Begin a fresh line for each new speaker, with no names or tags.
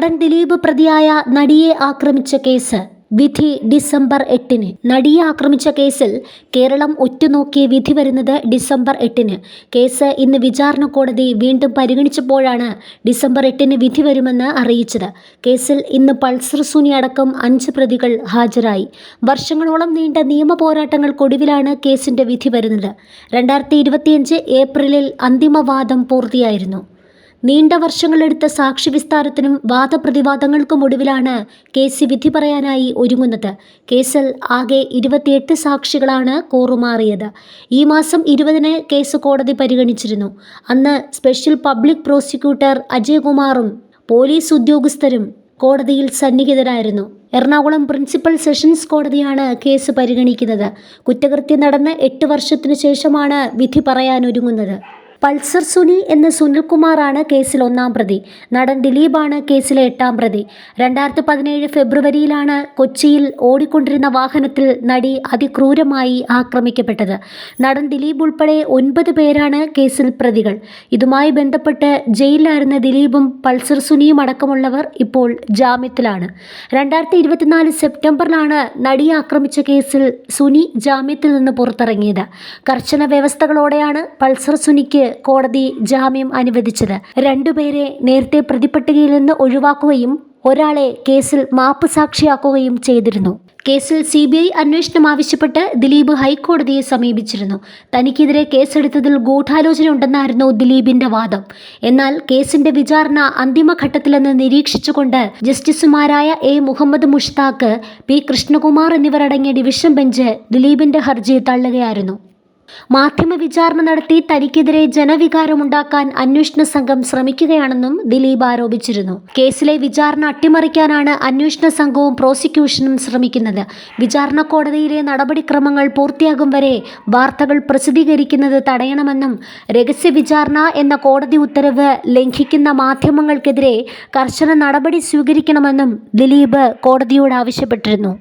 നടൻ ദിലീപ് പ്രതിയായ നടിയെ ആക്രമിച്ച കേസ്. വിധി ഡിസംബർ എട്ടിന്. നടിയെ ആക്രമിച്ച കേസിൽ കേരളം ഒറ്റുനോക്കിയ വിധി വരുന്നത് ഡിസംബർ എട്ടിന്. കേസ് ഇന്ന് വിചാരണ കോടതി വീണ്ടും പരിഗണിച്ചപ്പോഴാണ് ഡിസംബർ എട്ടിന് വിധി വരുമെന്ന് അറിയിച്ചത്. കേസിൽ ഇന്ന് പൾസർ സുനി അടക്കം അഞ്ച് പ്രതികൾ ഹാജരായി. വർഷങ്ങളോളം നീണ്ട നിയമ പോരാട്ടങ്ങൾക്കൊടുവിലാണ് കേസിന്റെ വിധി വരുന്നത്. രണ്ടായിരത്തി ഏപ്രിലിൽ അന്തിമവാദം പൂർത്തിയായിരുന്നു. നീണ്ട വർഷങ്ങളെടുത്ത സാക്ഷി വിസ്താരത്തിനും വാദപ്രതിവാദങ്ങൾക്കും ഒടുവിലാണ് കേസ് വിധി പറയാനായി ഒരുങ്ങുന്നത്. കേസിൽ ആകെ ഇരുപത്തിയെട്ട് സാക്ഷികളാണ് കൂറുമാറിയത്. ഈ മാസം ഇരുപതിന് കേസ് കോടതി പരിഗണിച്ചിരുന്നു. അന്ന് സ്പെഷ്യൽ പബ്ലിക് പ്രോസിക്യൂട്ടർ അജയ്കുമാറും പോലീസ് ഉദ്യോഗസ്ഥരും കോടതിയിൽ സന്നിഹിതരായിരുന്നു. എറണാകുളം പ്രിൻസിപ്പൽ സെഷൻസ് കോടതിയാണ് കേസ് പരിഗണിക്കുന്നത്. കുറ്റകൃത്യം നടന്ന് എട്ട് വർഷത്തിനു ശേഷമാണ് വിധി പറയാനൊരുങ്ങുന്നത്. പൾസർ സുനി എന്ന സുനിൽകുമാറാണ് കേസിൽ ഒന്നാം പ്രതി. നടൻ ദിലീപാണ് കേസിലെ എട്ടാം പ്രതി. രണ്ടായിരത്തി പതിനേഴ് ഫെബ്രുവരിയിലാണ് കൊച്ചിയിൽ ഓടിക്കൊണ്ടിരുന്ന വാഹനത്തിൽ നടി അതിക്രൂരമായി ആക്രമിക്കപ്പെട്ടത്. നടൻ ദിലീപ് ഉൾപ്പെടെ ഒൻപത് പേരാണ് കേസിൽ പ്രതികൾ. ഇതുമായി ബന്ധപ്പെട്ട് ജയിലിലായിരുന്ന ദിലീപും പൾസർ സുനിയും അടക്കമുള്ളവർ ഇപ്പോൾ ജാമ്യത്തിലാണ്. രണ്ടായിരത്തി ഇരുപത്തിനാല് സെപ്റ്റംബറിലാണ് നടിയെ ആക്രമിച്ച കേസിൽ സുനി ജാമ്യത്തിൽ നിന്ന് പുറത്തിറങ്ങിയത്. കർശന വ്യവസ്ഥകളോടെയാണ് പൾസർ സുനിക്ക് കോടതി ജാമ്യം അനുവദിച്ചത്. രണ്ടുപേരെ നേരത്തെ പ്രതിപ്പട്ടികയിൽ നിന്ന് ഒഴിവാക്കുകയും ഒരാളെ കേസിൽ മാപ്പ് സാക്ഷിയാക്കുകയും ചെയ്തിരുന്നു. കേസിൽ സി ബി ഐ അന്വേഷണം ആവശ്യപ്പെട്ട് ദിലീപ് ഹൈക്കോടതിയെ സമീപിച്ചിരുന്നു. തനിക്കെതിരെ കേസെടുത്തതിൽ ഗൂഢാലോചന ഉണ്ടെന്നായിരുന്നു ദിലീപിന്റെ വാദം. എന്നാൽ കേസിന്റെ വിചാരണ അന്തിമഘട്ടത്തിലെന്ന് നിരീക്ഷിച്ചുകൊണ്ട് ജസ്റ്റിസുമാരായ എ മുഹമ്മദ് മുഷ്താഖ് പി കൃഷ്ണകുമാർ എന്നിവരടങ്ങിയ ഡിവിഷൻ ബെഞ്ച് ദിലീപിന്റെ ഹർജി തള്ളുകയായിരുന്നു. മാധ്യമ വിചാരണ നടത്തി തനിക്കെതിരെ ജനവികാരമുണ്ടാക്കാൻ അന്വേഷണ സംഘം ശ്രമിക്കുകയാണെന്നും ദിലീപ് ആരോപിച്ചിരുന്നു. കേസിലെ വിചാരണ അട്ടിമറിക്കാനാണ് അന്വേഷണ സംഘവും പ്രോസിക്യൂഷനും ശ്രമിക്കുന്നത്. വിചാരണ കോടതിയിലെ നടപടിക്രമങ്ങൾ പൂർത്തിയാകും വരെ വാർത്തകൾ പ്രസിദ്ധീകരിക്കുന്നത് തടയണമെന്നും രഹസ്യ വിചാരണ എന്ന കോടതി ഉത്തരവ് ലംഘിക്കുന്ന മാധ്യമങ്ങൾക്കെതിരെ കർശന നടപടി സ്വീകരിക്കണമെന്നും ദിലീപ് കോടതിയോട് ആവശ്യപ്പെട്ടിരുന്നു.